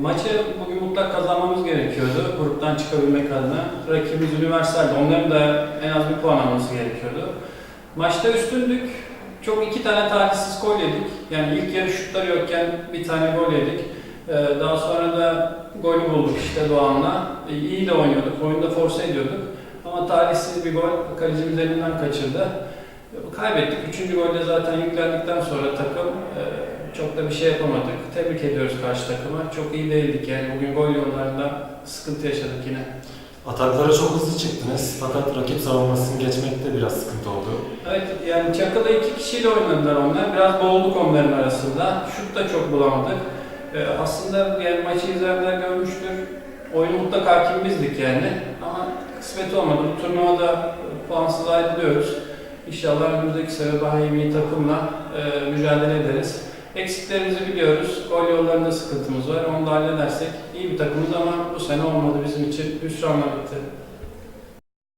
Maçı bugün mutlak kazanmamız gerekiyordu gruptan çıkabilmek adına. Rakibimiz Üniversal'di. Onların da en az bir puan alması gerekiyordu. Maçta üstündük. Çok iki tane talihsiz gol yedik. Yani ilk yarı şutları yokken bir tane gol yedik. Ee, Daha sonra da golü bulduk işte Doğan'la. Ee, İyi de oynuyorduk. Oyunda force ediyorduk. Ama talihsiz bir gol kalecimiz elinden kaçırdı. Ee, Kaybettik. Üçüncü golde zaten yüklendikten sonra takım e, çok da bir şey yapamadık. Tebrik ediyoruz karşı takıma. Çok iyi değildik yani. Bugün gol yollarında sıkıntı yaşadık yine. Ataklara çok hızlı çıktınız fakat rakip savunmasını geçmekte biraz sıkıntı oldu. Evet yani Çakı'da iki kişiyle oynadılar onlar. Biraz boğulduk onların arasında. Şut da çok bulamadık. Ee, aslında yani maçı izleyenler görmüştür. Oyunu mutlak hakimimizdik yani. Ama kısmet olmadı. Bu turnuvada e, puansız ayrılıyoruz. İnşallah önümüzdeki sene daha iyi bir takımla e, mücadele ederiz. Eksiklerimizi biliyoruz. Gol yollarında sıkıntımız var. Onu da halledersek iyi bir takımız ama bu sene olmadı bizim için. Hüsranla bitti.